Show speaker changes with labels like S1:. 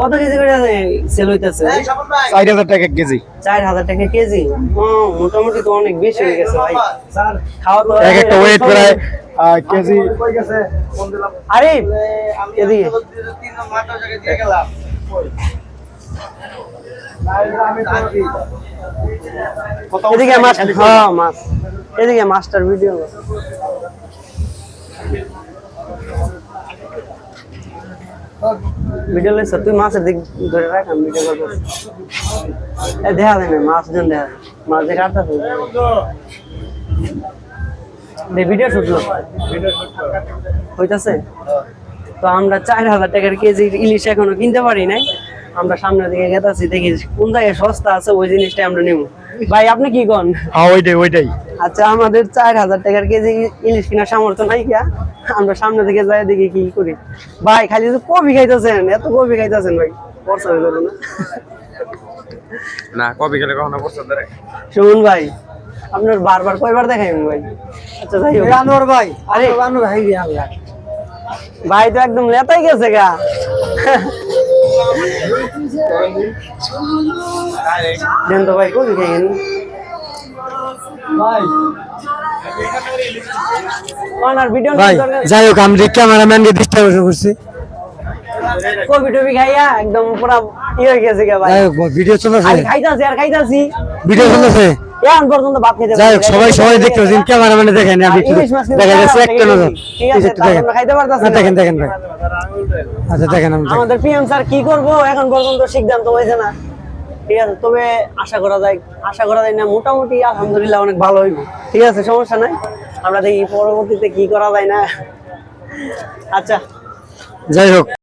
S1: কত কেজি করে সেল হইতেছে?
S2: চার হাজার টাকা কেজি।
S1: চার হাজার টাকা কেজি? মোটামুটি তো অনেক বেশি হয়ে গেছে ভাই। খাওয়া তো
S2: এক একটা ওয়েট প্রায় কেজি।
S1: আরে এদিকে এদিকে মাছ হ্যাঁ মাছ এদিকে মাস্টার ভিডিও। ভিডিও মাছের দিক ধরে রাখ আমি ভিডিও দেখা না, মাছ জন দেখা মাছ আটটা ভিডিও শুটলো হইতাছে? তো আমরা চার হাজার টাকার কেজি ইলিশ এখনও কিনতে পারি নাই। আমরা সামনের দিকে গেতাছি, দেখি কোন জায়গায় সস্তা আছে, ওই জিনিসটা আমরা নেব। ভাই আপনি কি কন
S2: হ্যাঁ ওইটাই ওইটাই।
S1: আচ্ছা আমাদের চার হাজার টাকার কেজি ইলিশ কেনার সামর্থ্য নাই কিয়া আমরা সামনে দিকে যাই দেখি কি করি। ভাই খালি যে কফি খাইতেছেন এত কফি খাইতেছেন ভাই পড়ছে করো না?
S3: না কবি খেলে কখনো পছন্দ রে
S1: শুনুন ভাই আপনার বারবার কয়বার দেখাই ভাই? আচ্ছা যাই হোক।
S4: আনোয়ার ভাই
S1: আরে
S4: আনোয়ার ভাই আল্লাহ।
S1: ভাই তো একদম লেতাই গেছে গা। দেন তো ভাই। কবি খাইন
S4: ভাই যাই হোক আমি ক্যামেরাম্যানকে ডিস্টার্ব করছি।
S1: কবি টবি খাইয়া একদম পুরা ইয়ে হয়ে গেছে গা ভাই।
S4: যাই হোক ভিডিও চলেছে
S1: আমি খাইতাছি আর খাইতাছি।
S4: ভিডিও চলেছে
S1: এখন পর্যন্ত ভাত খেতে
S4: যাই হোক
S1: পারি নাই।
S4: সবাই সবাই দেখতে পাচ্ছেন ক্যামেরাম্যানে দেখেন আমি একটু
S1: ইলিশ মাছ কিন্তু
S4: দেখা যাচ্ছে
S1: চার
S4: একটা
S1: হাজার
S4: নজর।
S1: ঠিক আছে,
S4: একটু
S1: তারপর
S4: দেখেন।
S1: আমরা খাইতে পারতাছি
S4: না। দেখেন দেখেন ভাই। আচ্ছা দেখেন দেখেন।
S1: আমাদের পিএম স্যার কি করব? এখন পর্যন্ত সিদ্ধান্ত হয়েছে না। ঠিক আছে, তবে আশা করা যায়, আশা করা যায় না, মোটামুটি আলহামদুলিল্লাহ অনেক ভালো হইব। ঠিক আছে, সমস্যা নাই। আমরা দেখি পরবর্তীতে কি করা যায় না। আচ্ছা।
S4: যাই হোক।